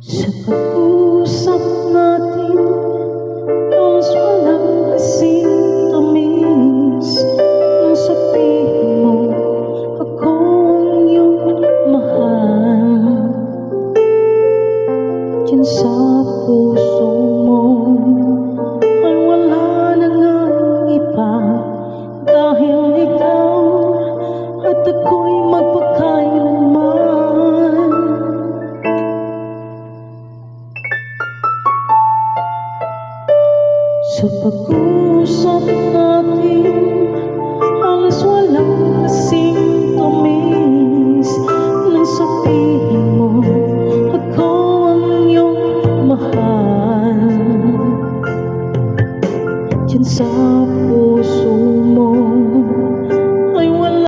Sa pag-usap natin Mas walang kasing tamis Nang sabihin mo Ako ang iyong mahal. Diyan sa puso mo Ay wala na nga iba. Dahil Sa pag-usap natin Halos walang kasing tumis Nang sabihin mo Ako ang iyong mahal. Diyan sa puso mo